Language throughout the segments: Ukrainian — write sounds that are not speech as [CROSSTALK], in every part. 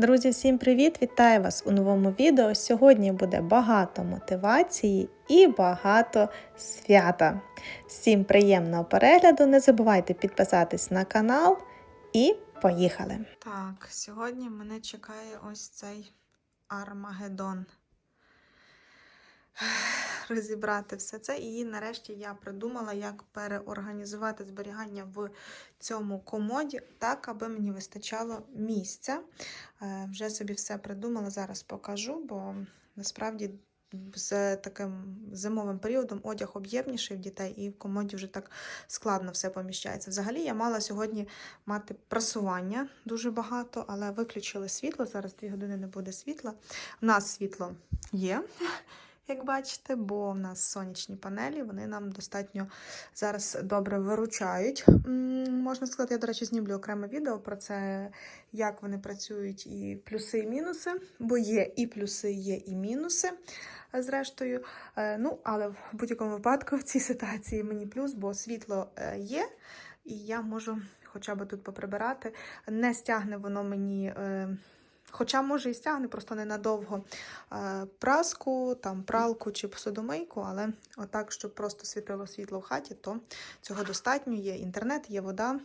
Друзі, всім привіт! Вітаю вас у новому відео. Сьогодні буде багато мотивації і багато свята. Всім приємного перегляду! Не забувайте підписатись на канал і поїхали! Так, сьогодні мене чекає ось цей Армагеддон. [SIGHS] Розібрати все це. І нарешті я придумала, як переорганізувати зберігання в цьому комоді, так, аби мені вистачало місця. Е, Вже собі все придумала, зараз покажу, бо насправді з таким зимовим періодом одяг об'ємніший в дітей, і в комоді вже так складно все поміщається. Взагалі, я мала сьогодні мати прасування дуже багато, але виключили світло. Зараз дві години не буде світла. У нас світло є як бачите, бо в нас сонячні панелі, вони нам достатньо зараз добре виручають. Можна сказати, я, до речі, знімлю окреме відео про це, як вони працюють, і плюси, і мінуси, бо є і плюси, є і мінуси. Зрештою, Е, ну, але в будь-якому випадку в цій ситуації мені плюс, бо світло е, є, і я можу хоча б тут поприбирати. Не стягне воно мені. Хоча, може, і стягне просто ненадовго е, праску, там пралку чи посудомийку, але отак, щоб просто світило світло в хаті, то цього достатньо. Є інтернет, є вода.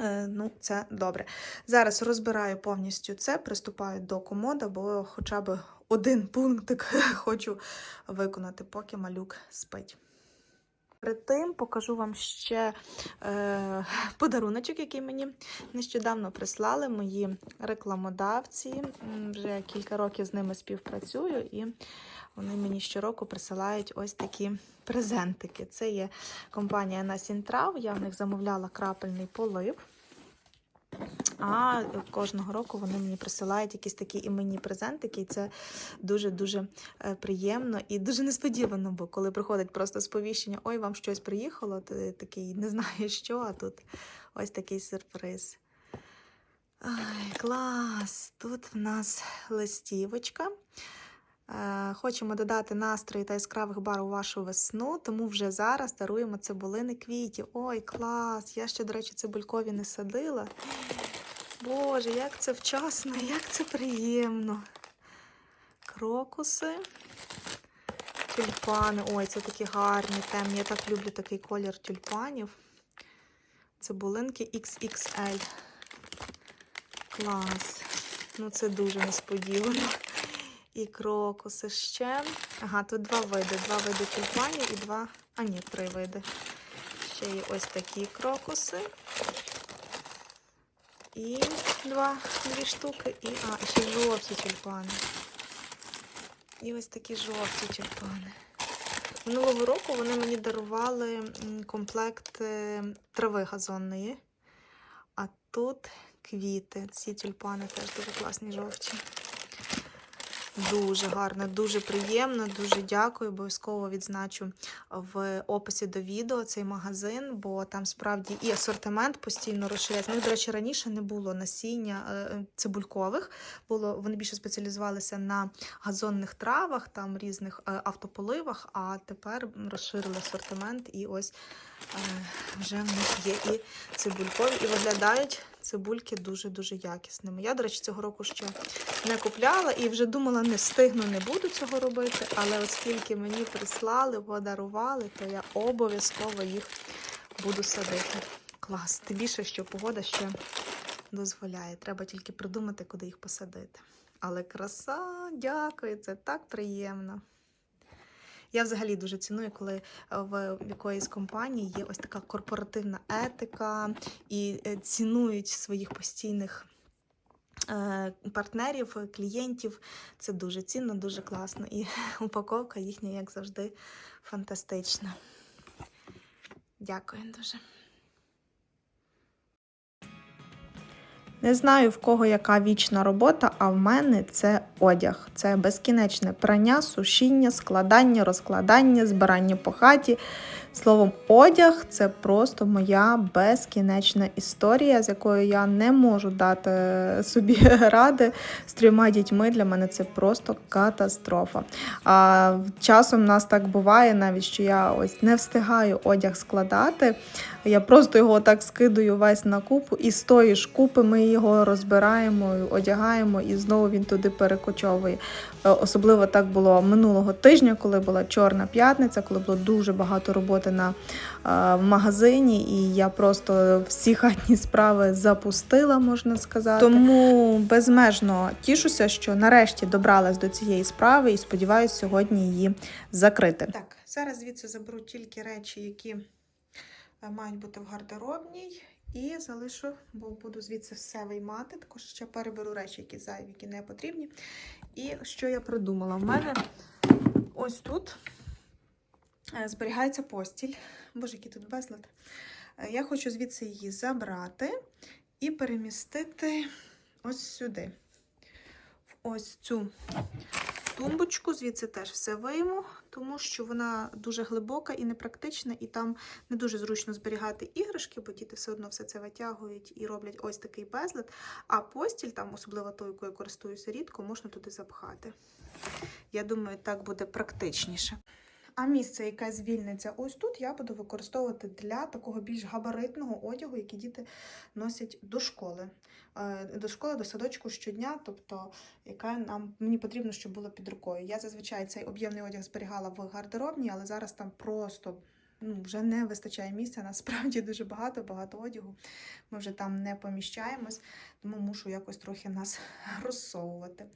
Е, Ну, це добре. Зараз розбираю повністю це, приступаю до комода, бо хоча б один пунктик [LAUGHS] хочу виконати, поки малюк спить. Перед тим покажу вам ще е, подаруночок, який мені нещодавно прислали мої рекламодавці. Вже кілька років з ними співпрацюю, і вони мені щороку присилають ось такі презентики. Це є компанія Насінтрав. Я в них замовляла крапельний полив. А кожного року вони мені присилають якісь такі іменні презентики, і це дуже-дуже е, приємно і дуже несподівано, бо коли приходить просто сповіщення, ой, вам щось приїхало, ти такий не знаєш що, а тут ось такий сюрприз. Ай, клас! Тут в нас листівочка. Е, Хочемо додати настрої та яскравих бар у вашу весну, тому вже зараз даруємо цибулини квітів. Ой, клас! Я ще, до речі, цибулькові не садила. Боже, як це вчасно, як це приємно. Крокуси, тюльпани. Ой, це такі гарні, темні. Я так люблю такий колір тюльпанів. Цибулинки XXL. Клас. Ну, це дуже несподівано. І крокуси ще. Ага, тут два види. Два види тюльпанів і два. А, ні, три види. Ще є ось такі крокуси. І два, дві штуки, і а, ще жовті тюльпани. І ось такі жовті тюльпани. Минулого року вони мені дарували комплект е, трави газонної. А тут квіти. Ці тюльпани теж дуже класні жовті. Дуже гарно, дуже приємно, дуже дякую. Обов'язково відзначу в описі до відео цей магазин, бо там справді і асортимент постійно розширяється. Ну, до речі, раніше не було насіння е, цибулькових, було вони більше спеціалізувалися на газонних травах, там різних е, автополивах. А тепер розширили асортимент, і ось е, вже в них є і цибулькові, і виглядають цибульки дуже-дуже якісними. Я, до речі, цього року ще не купляла і вже думала, не встигну, не буду цього робити. Але оскільки мені прислали, подарували, то я обов'язково їх буду садити. Клас. Тим більше, що погода ще дозволяє. Треба тільки придумати, куди їх посадити. Але краса, дякую, це так приємно. Я взагалі дуже ціную, коли в якоїсь компанії є ось така корпоративна етика і е, цінують своїх постійних е, партнерів, клієнтів. Це дуже цінно, дуже класно. І [LAUGHS] упаковка їхня, як завжди, фантастична. Дякую дуже. Не знаю, в кого яка вічна робота, а в мене це одяг. Це безкінечне прання, сушіння, складання, розкладання, збирання по хаті. Словом, одяг це просто моя безкінечна історія, з якою я не можу дати собі [LAUGHS] ради з трьома дітьми. Для мене це просто катастрофа. А часом в нас так буває, навіть що я ось не встигаю одяг складати. Я просто його так скидаю весь на купу, і з тої ж купи ми його розбираємо, одягаємо, і знову він туди перекочовує. Е, Особливо так було минулого тижня, коли була чорна п'ятниця, коли було дуже багато роботи на е, в магазині, і я просто всі хатні справи запустила, можна сказати. Тому безмежно тішуся, що нарешті добралась до цієї справи і сподіваюся сьогодні її закрити. Так, зараз звідси заберу тільки речі, які мають бути в гардеробній. І залишу, бо буду звідси все виймати. Також ще переберу речі, які зайві, які не потрібні. І що я придумала? В мене ось тут е, зберігається постіль. Боже, який тут безлад. Е, Я хочу звідси її забрати і перемістити ось сюди. В ось цю тумбочку, звідси теж все вийму, тому що вона дуже глибока і непрактична, і там не дуже зручно зберігати іграшки, бо діти все одно все це витягують і роблять ось такий безлад. А постіль, там, особливо той, якою користуюся рідко, можна туди запхати. Я думаю, так буде практичніше. А місце, яке звільниться ось тут, я буду використовувати для такого більш габаритного одягу, який діти носять до школи. Е, До школи, до садочку щодня, тобто яка нам мені потрібно, щоб було під рукою. Я зазвичай цей об'ємний одяг зберігала в гардеробній, але зараз там просто ну, вже не вистачає місця. Насправді дуже багато, багато одягу. Ми вже там не поміщаємось, тому мушу якось трохи нас [LAUGHS] розсовувати.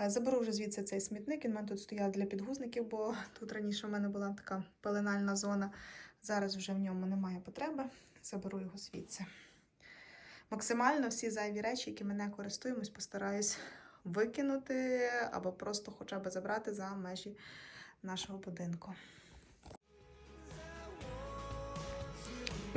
Е, Заберу вже звідси цей смітник. Він у мене тут стояв для підгузників, бо тут раніше в мене була така пеленальна зона. Зараз вже в ньому немає потреби. Заберу його звідси. Максимально всі зайві речі, які ми не користуємось, постараюсь викинути або просто хоча б забрати за межі нашого будинку.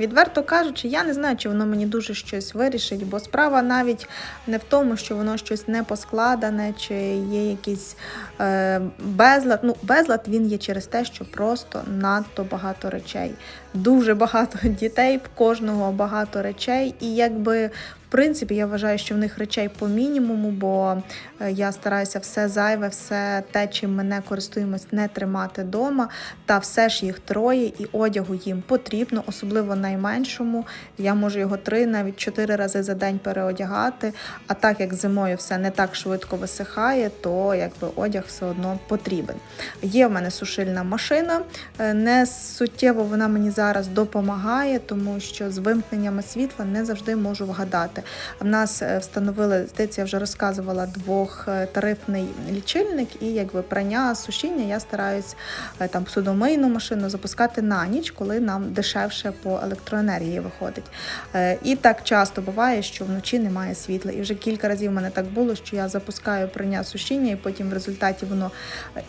Відверто кажучи, я не знаю, чи воно мені дуже щось вирішить, бо справа навіть не в тому, що воно щось не поскладане, чи є якийсь е, безлад. Ну, безлад він є через те, що просто надто багато речей. Дуже багато [LAUGHS] дітей, в кожного багато речей, і якби. В принципі, я вважаю, що в них речей по мінімуму, бо е, я стараюся все зайве, все те, чим ми не користуємось, не тримати вдома. Та все ж їх троє, і одягу їм потрібно, особливо найменшому. Я можу його три, навіть чотири рази за день переодягати. А так як зимою все не так швидко висихає, то якби одяг все одно потрібен. Є в мене сушильна машина, е, не суттєво вона мені зараз допомагає, тому що з вимкненнями світла не завжди можу вгадати. В нас е, встановили, здається, я вже розказувала двохтарифний лічильник, і якби прання, сушіння я стараюсь е, там посудомийну машину запускати на ніч, коли нам дешевше по електроенергії виходить. Е, І так часто буває, що вночі немає світла. І вже кілька разів в мене так було, що я запускаю прання сушіння, і потім в результаті воно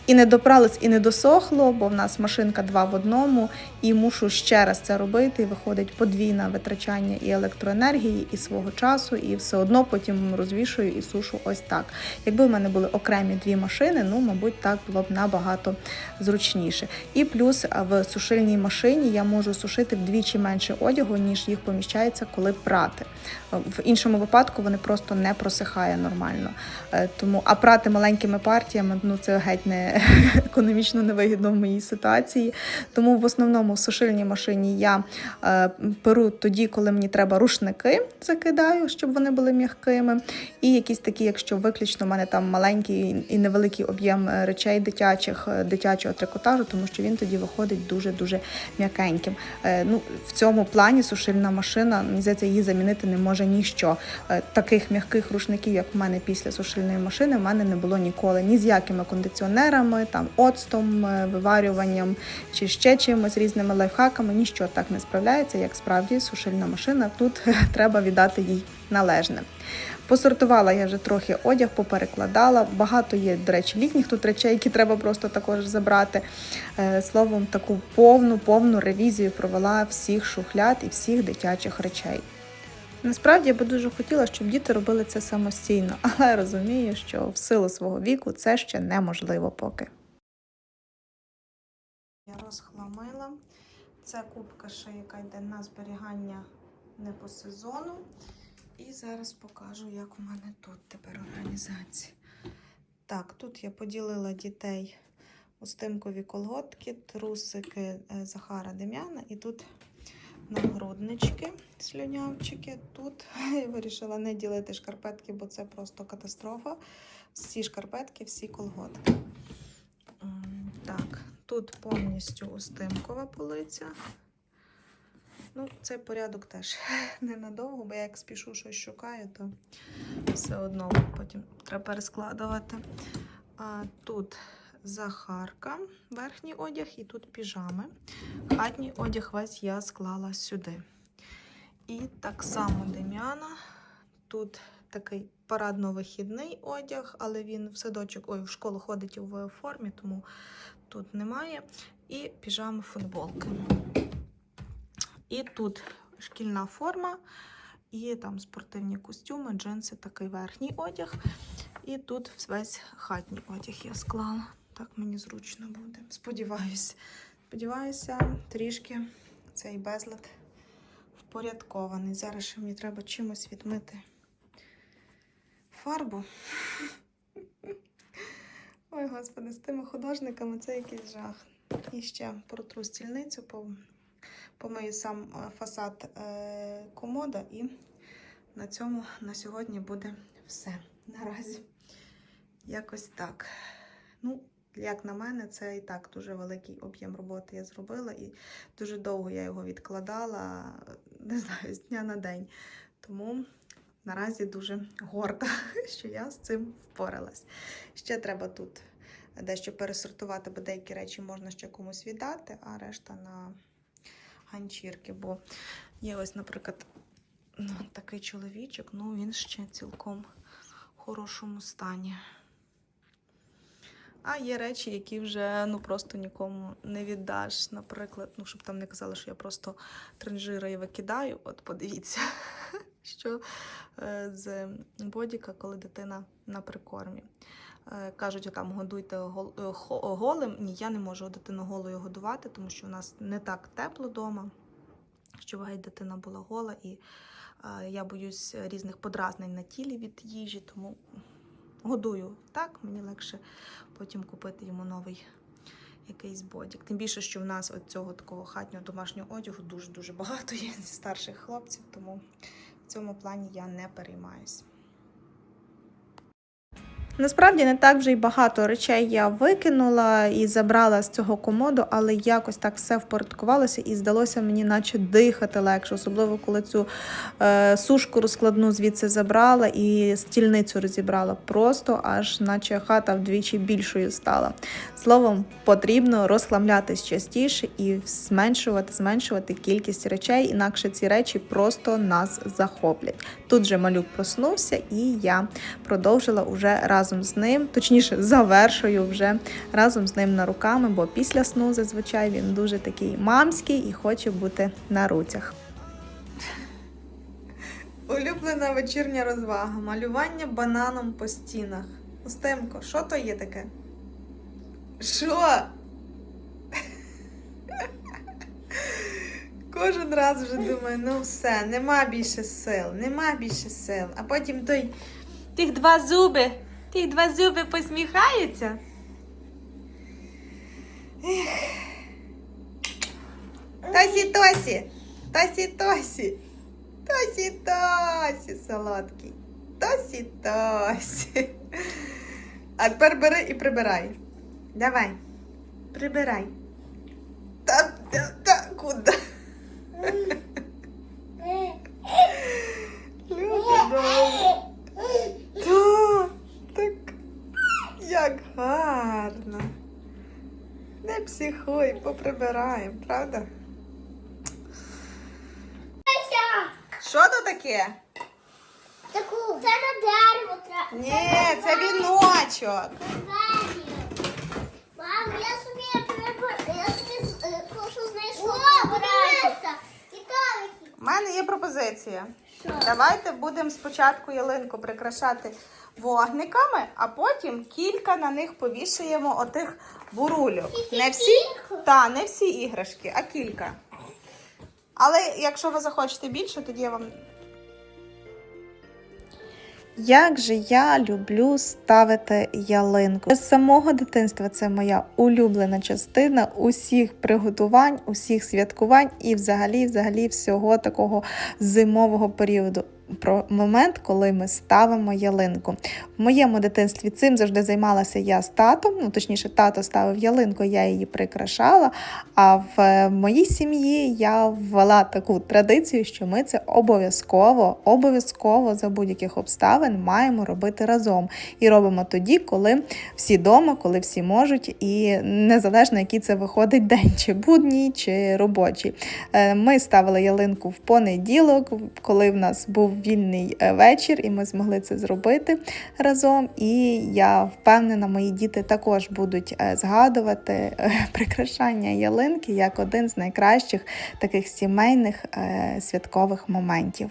і не допралось, і не досохло, бо в нас машинка два в одному, і мушу ще раз це робити. І виходить подвійне витрачання і електроенергії, і свого часу, і все одно потім розвішую і сушу ось так. Якби в мене були окремі дві машини, ну мабуть, так було б набагато зручніше. І плюс в сушильній машині я можу сушити вдвічі менше одягу, ніж їх поміщається, коли прати. В іншому випадку вони просто не просихає нормально. Е, Тому а прати маленькими партіями ну це геть не [LAUGHS] економічно невигідно в моїй ситуації. Тому в основному в сушильній машині я е, перу тоді, коли мені треба рушники закидаю, щоб вони були м'якими. І якісь такі, якщо виключно в мене там маленький і невеликий об'єм е, речей дитячих, е, дитячого трикотажу, тому що він тоді виходить дуже-дуже м'якеньким. Е, Ну, в цьому плані сушильна машина, мені здається, її замінити не може ніщо. Е, Таких м'яких рушників, як в мене після сушильної машини, в мене не було ніколи. Ні з якими кондиціонерами, там оцтом, е, виварюванням чи ще чимось різними лайфхаками. Ніщо так не справляється, як справді сушильна машина. Тут [LAUGHS] треба віддати їй належне. Посортувала я вже трохи одяг, поперекладала. Багато є, до речі, літніх тут речей, які треба просто також забрати. Е, Словом, таку повну, повну ревізію провела всіх шухляд і всіх дитячих речей. Насправді я би дуже хотіла, щоб діти робили це самостійно, [LAUGHS] але розумію, що в силу свого віку це ще неможливо поки. Я розхламила. Це кубка ще, яка йде на зберігання не по сезону. І зараз покажу, як у мене тут тепер організація. Так, тут я поділила дітей устимкові колготки, трусики е, Захара Дем'яна, і тут нагруднички, слюнявчики. Тут [LAUGHS] я вирішила не ділити шкарпетки, бо це просто катастрофа. Всі шкарпетки, всі колготки. Тут повністю устимкова полиця. Ну, цей порядок теж [LAUGHS] ненадовго, бо я як спішу щось шукаю, то все одно потім треба перескладувати. А, тут Захарка, верхній одяг, і тут піжами. Хатній одяг весь я склала сюди. І так само Дем'яна. Тут такий парадно-вихідний одяг, але він в садочок, ой, в школу ходить у формі, тому тут немає. І піжами футболки. І тут шкільна форма, і там спортивні костюми, джинси, такий верхній одяг. І тут весь хатній одяг я склала. Так мені зручно буде. Сподіваюся. Сподіваюся, трішки цей безлад впорядкований. Зараз ще мені треба чимось відмити фарбу. Ой, господи, з тими художниками це якийсь жах. І ще протру стільницю, по- помию сам е, фасад е, комода, і на цьому на сьогодні буде все. Наразі якось так. Ну, як на мене, це і так дуже великий об'єм роботи я зробила, і дуже довго я його відкладала, не знаю, з дня на день. Тому наразі дуже горда, [LAUGHS] що я з цим впоралась. Ще треба тут дещо пересортувати, бо деякі речі можна ще комусь віддати, а решта на ганчірки. Бо є ось, наприклад, ну, такий чоловічок, ну він ще цілком хорошому стані. А є речі, які вже ну просто нікому не віддаш. Наприклад, ну щоб там не казали, що я просто транжира і викидаю. От подивіться, [LAUGHS] що е, з бодіка, коли дитина на прикормі. Е, Кажуть, там годуйте е, голим. Ні, я не можу дитину голою годувати, тому що у нас не так тепло вдома, щоб геть дитина була гола, і я боюсь різних подразнень на тілі від їжі, тому годую так, мені легше потім купити йому новий якийсь бодік. Тим більше, що в нас от цього такого хатнього домашнього одягу дуже-дуже багато є зі старших хлопців, тому цьому плані я не переймаюсь. Насправді не так вже й багато речей я викинула і забрала з цього комоду, але якось так все впорядкувалося і здалося мені, наче дихати легше, особливо коли цю е, сушку розкладну звідси забрала і стільницю розібрала. Просто аж наче хата вдвічі більшою стала. Словом, потрібно розхламлятись частіше і зменшувати, зменшувати кількість речей, інакше ці речі просто нас захоплять. Тут же малюк проснувся, і я продовжила уже разом з ним, точніше, завершую вже разом з ним на руками, бо після сну зазвичай він дуже такий мамський і хоче бути на руцях. Улюблена вечірня розвага. Малювання бананом по стінах. Устемко, що то є таке? Що? Кожен раз вже думаю, ну все, нема більше сил, нема більше сил. А потім той тих два зуби, тих два зуби посміхаються. Ех. Тосі Тосі, Тосі Тосі, Тосі Тосі, солодкий. Тосі Тосі. А тепер бери і прибирай. Давай, прибирай. Та, та, та, куди? Люба, Та, так як гарно. Не психуй, поприбираємо, правда? Що то таке? Таку. Це на дерево треба. Ні, це віночок. Мам, я собі я собі з- е, знайшла. У мене є пропозиція. Давайте будемо спочатку ялинку прикрашати вогниками, а потім кілька на них повішаємо отих бурульок. Не всі, та, не всі іграшки, а кілька. Але якщо ви захочете більше, тоді я вам. Як же я люблю ставити ялинку. З самого дитинства це моя улюблена частина усіх приготувань, усіх святкувань і взагалі, взагалі всього такого зимового періоду. Про момент, коли ми ставимо ялинку. В моєму дитинстві цим завжди займалася я з татом. Ну, точніше, тато ставив ялинку, я її прикрашала. А в моїй сім'ї я ввела таку традицію, що ми це обов'язково, обов'язково за будь-яких обставин маємо робити разом. І робимо тоді, коли всі вдома, коли всі можуть, і незалежно, який це виходить день, чи будній, чи робочий. Е, Ми ставили ялинку в понеділок, коли в нас був вільний е, вечір, і ми змогли це зробити разом. І я впевнена, мої діти також будуть е, згадувати е, [LAUGHS] прикрашання ялинки як один з найкращих таких сімейних святкових моментів.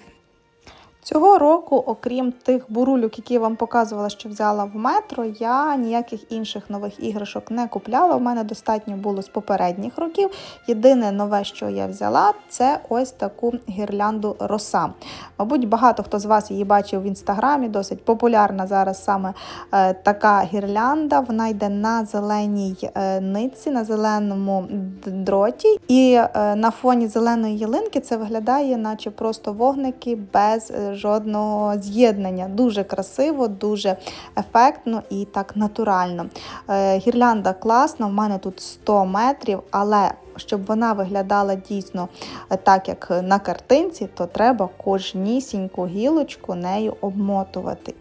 Цього року, окрім тих бурульок, які я вам показувала, що взяла в метро, я ніяких інших нових іграшок не купляла. У мене достатньо було з попередніх років. Єдине нове, що я взяла, це ось таку гірлянду роса. Мабуть, багато хто з вас її бачив в інстаграмі, досить популярна зараз саме е, така гірлянда. Вона йде на зеленій е, нитці, на зеленому дроті. І е, на фоні зеленої ялинки це виглядає, наче просто вогники без жодного з'єднання. Дуже красиво, дуже ефектно і так натурально. Е, Гірлянда класна, в мене тут 100 метрів, але щоб вона виглядала дійсно е, так, як на картинці, то треба кожнісіньку гілочку нею обмотувати.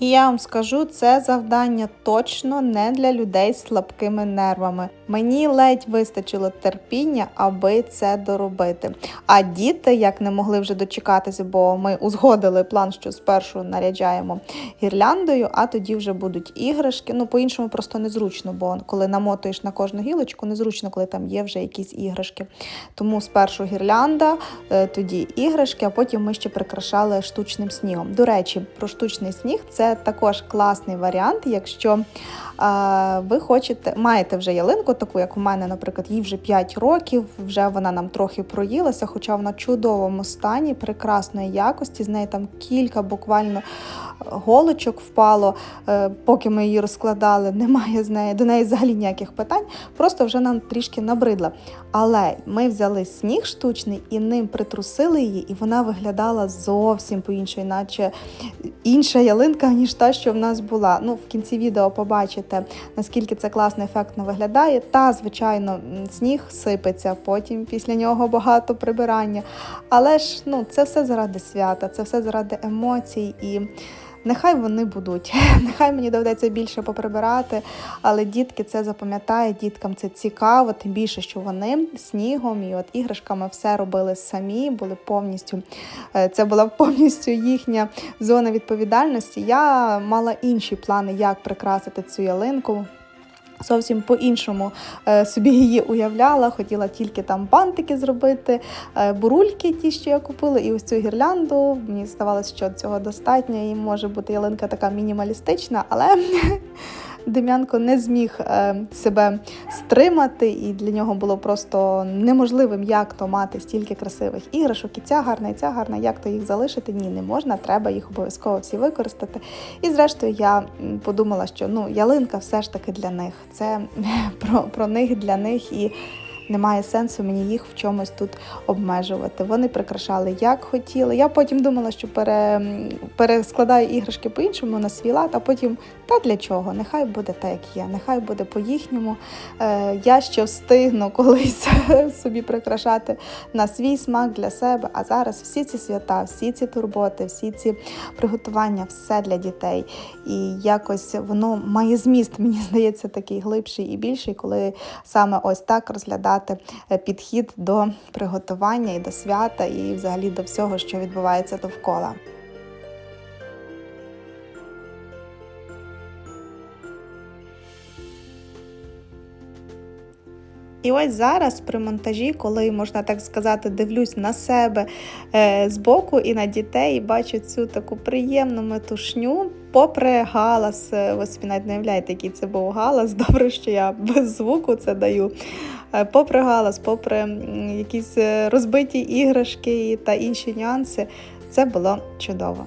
І я вам скажу, це завдання точно не для людей з слабкими нервами. Мені ледь вистачило терпіння, аби це доробити. А діти, як не могли вже дочекатися, бо ми узгодили план, що спершу наряджаємо гірляндою, а тоді вже будуть іграшки. Ну, по-іншому просто незручно, бо коли намотуєш на кожну гілочку, незручно, коли там є вже якісь іграшки. Тому спершу гірлянда, е, тоді іграшки, а потім ми ще прикрашали штучним снігом. До речі, про штучний сніг це також класний варіант, якщо ви хочете, маєте вже ялинку, таку як у мене, наприклад, їй вже 5 років, вже вона нам трохи проїлася, хоча вона в чудовому стані, прекрасної якості. З неї там кілька буквально голочок впало, е, поки ми її розкладали, [LAUGHS] немає з неї до неї взагалі ніяких питань. Просто вже нам трішки набридла. Але ми взяли сніг штучний і ним притрусили її, і вона виглядала зовсім по-іншому, наче інша ялинка, ніж та, що в нас була. Ну, в кінці відео побачите, наскільки це класно, ефектно виглядає. Та, звичайно, сніг сипеться, потім після нього багато прибирання. Але ж ну, це все заради свята, це все заради емоцій і. Нехай вони будуть, [LAUGHS] нехай мені доведеться більше поприбирати, але дітки це запам'ятають, діткам це цікаво, тим більше, що вони снігом і от іграшками все робили самі, були повністю. е, Це була [LAUGHS] повністю їхня зона відповідальності. Я мала інші плани, як прикрасити цю ялинку. Зовсім по-іншому е, собі її уявляла, хотіла тільки там бантики зробити, е, бурульки, ті, що я купила, і ось цю гірлянду. Мені здавалося, що цього достатньо, і може бути ялинка така мінімалістична, але [LAUGHS] Дем'янко не зміг е, себе стримати, і для нього було просто неможливим, як то мати стільки красивих іграшок. І ця гарна, і ця гарна, як то їх залишити? Ні, не можна, треба їх обов'язково всі використати. І зрештою я подумала, що ну ялинка все ж таки для них. Це [LAUGHS] про, про них для них і. Немає сенсу мені їх в чомусь тут обмежувати. Вони прикрашали як хотіли. Я потім думала, що пере, перескладаю іграшки по-іншому на свій лад, а потім та для чого? Нехай буде так, як є, нехай буде по-їхньому. Е, я ще встигну колись [LAUGHS] собі прикрашати на свій смак для себе. А зараз всі ці свята, всі ці турботи, всі ці приготування, все для дітей. І якось воно має зміст, мені здається, такий глибший і більший, коли саме ось так розглядати е, підхід до приготування і до свята, і взагалі до всього, що відбувається довкола. І ось зараз при монтажі, коли можна так сказати, дивлюсь на себе е, збоку і на дітей, і бачу цю таку приємну метушню. Попри галас, е, ви собі навіть не уявляєте, який це був галас. [LAUGHS] Добре, що я без звуку це даю. Е, Попри галас, попри якісь е, розбиті іграшки та інші нюанси, це було чудово.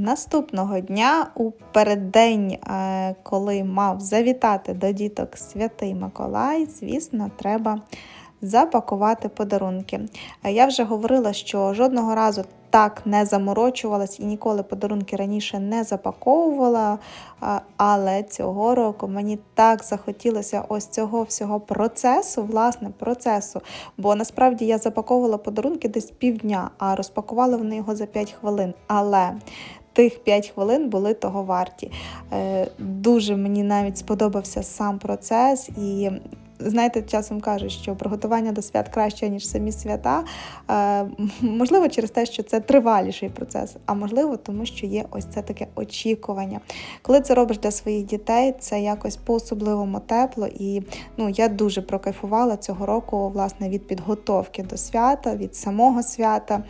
Наступного дня, у переддень, е, коли мав завітати до діток Святий Миколай, звісно, треба запакувати подарунки. Е, Я вже говорила, що жодного разу так не заморочувалась і ніколи подарунки раніше не запаковувала. Але цього року мені так захотілося ось цього всього процесу, власне, процесу. Бо насправді я запаковувала подарунки десь півдня, а розпакували вони його за 5 хвилин. Але тих 5 хвилин були того варті. Е, Дуже мені навіть сподобався сам процес і. Знаєте, часом кажуть, що приготування до свят краще, ніж самі свята. Е, можливо, через те, що це триваліший процес, а можливо, тому що є ось це таке очікування. Коли це робиш для своїх дітей, це якось по-особливому тепло. І ну, я дуже прокайфувала цього року власне від підготовки до свята, від самого свята.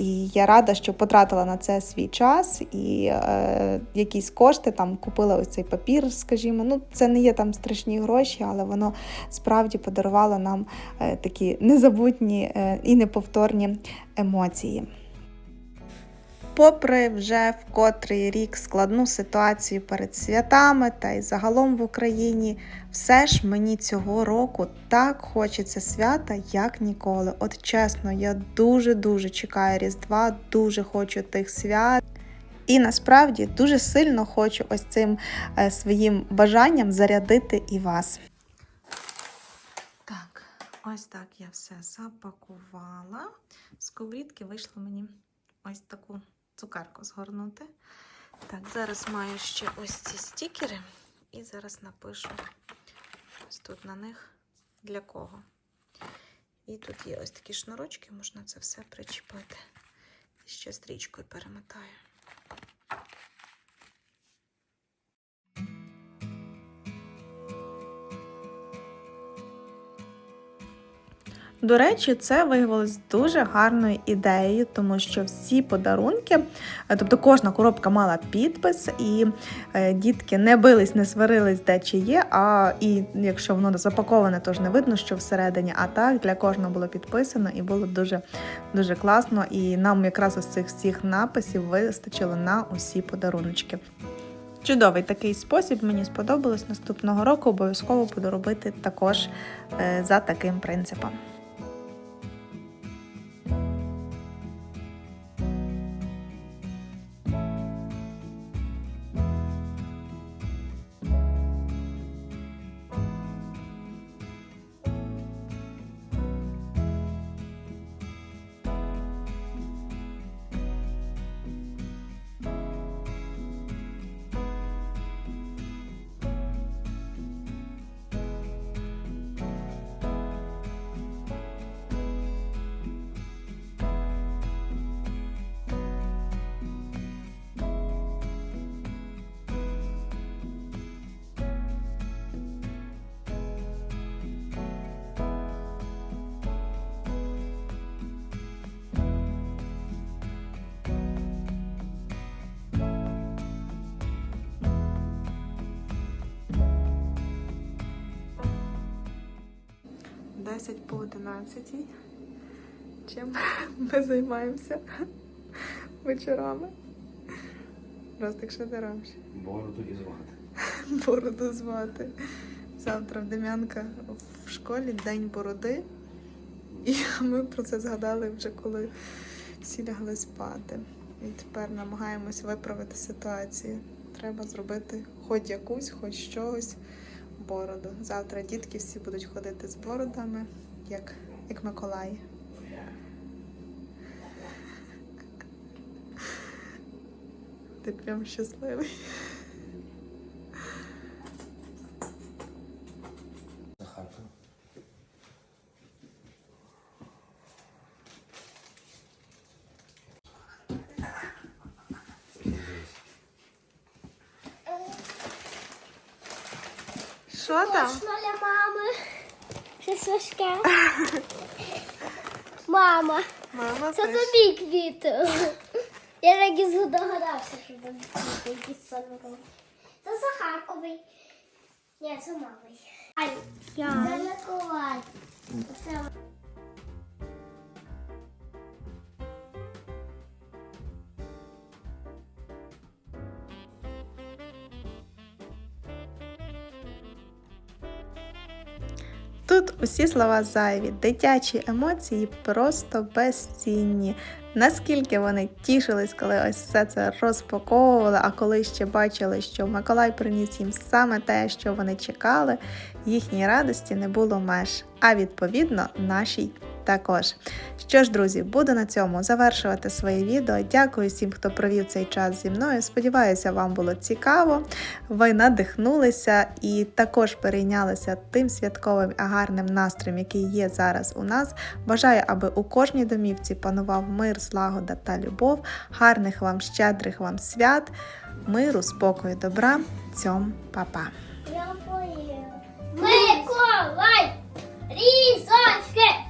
І я рада, що потратила на це свій час і е, якісь кошти там купила ось цей папір, скажімо. Ну, це не є там страшні гроші, але воно справді подарувало нам е, такі незабутні е, і неповторні емоції. Попри вже в котрий рік складну ситуацію перед святами та й загалом в Україні, все ж мені цього року так хочеться свята, як ніколи. От чесно, я дуже-дуже чекаю Різдва, дуже хочу тих свят. І насправді дуже сильно хочу ось цим е, своїм бажанням зарядити і вас. Так, ось так я все запакувала. З сковорідки вийшло мені ось таку цукерку згорнути. Так, зараз маю ще ось ці стікери, і зараз напишу ось тут на них для кого. І тут є ось такі шнурочки, можна це все причепити. І ще стрічкою перемотаю. До речі, це виявилось дуже гарною ідеєю, тому що всі подарунки, е, тобто кожна коробка мала підпис, і е, дітки не бились, не сварились, де чи є. А і якщо воно запаковане, то ж не видно, що всередині. А так для кожного було підписано і було дуже дуже класно. І нам якраз ось цих всіх написів вистачило на усі подаруночки. Чудовий такий спосіб, мені сподобалось. Наступного року обов'язково буду робити також е, за таким принципом. Десять по одинадцятій. Чим [LAUGHS] ми займаємося вечорами? Ростик, що ти робиш? Бороду і звати. [LAUGHS] Бороду звати. Завтра в Дем'янка в школі День бороди. І [LAUGHS] ми про це згадали вже коли всі лягли спати. І тепер намагаємось виправити ситуацію. Треба зробити хоч якусь, хоч щось бороду. Завтра дітки всі будуть ходити з бородами, як, як Миколай. Ти прям щасливий. Захарка. Що там? Точно для мами. Це важке. [LAUGHS] Мама, Мама це пише. тобі квіти. Я так і здогадався, що там квіти якісь. Це Захарковий. Ні, це мамий. Ай, я. Це Миколай. Це Усі слова зайві, дитячі емоції просто безцінні. Наскільки вони тішились, коли ось все це розпаковували, а коли ще бачили, що Миколай приніс їм саме те, що вони чекали, їхній радості не було меж, а відповідно нашій також. Що ж, друзі, буду на цьому завершувати своє відео. Дякую всім, хто провів цей час зі мною. Сподіваюся, вам було цікаво. Ви надихнулися і також перейнялися тим святковим і гарним настроєм, який є зараз у нас. Бажаю, аби у кожній домівці панував мир, злагода та любов. Гарних вам, щедрих вам свят, миру, спокою, добра. Цьом, па-па! Миколай! Різочки!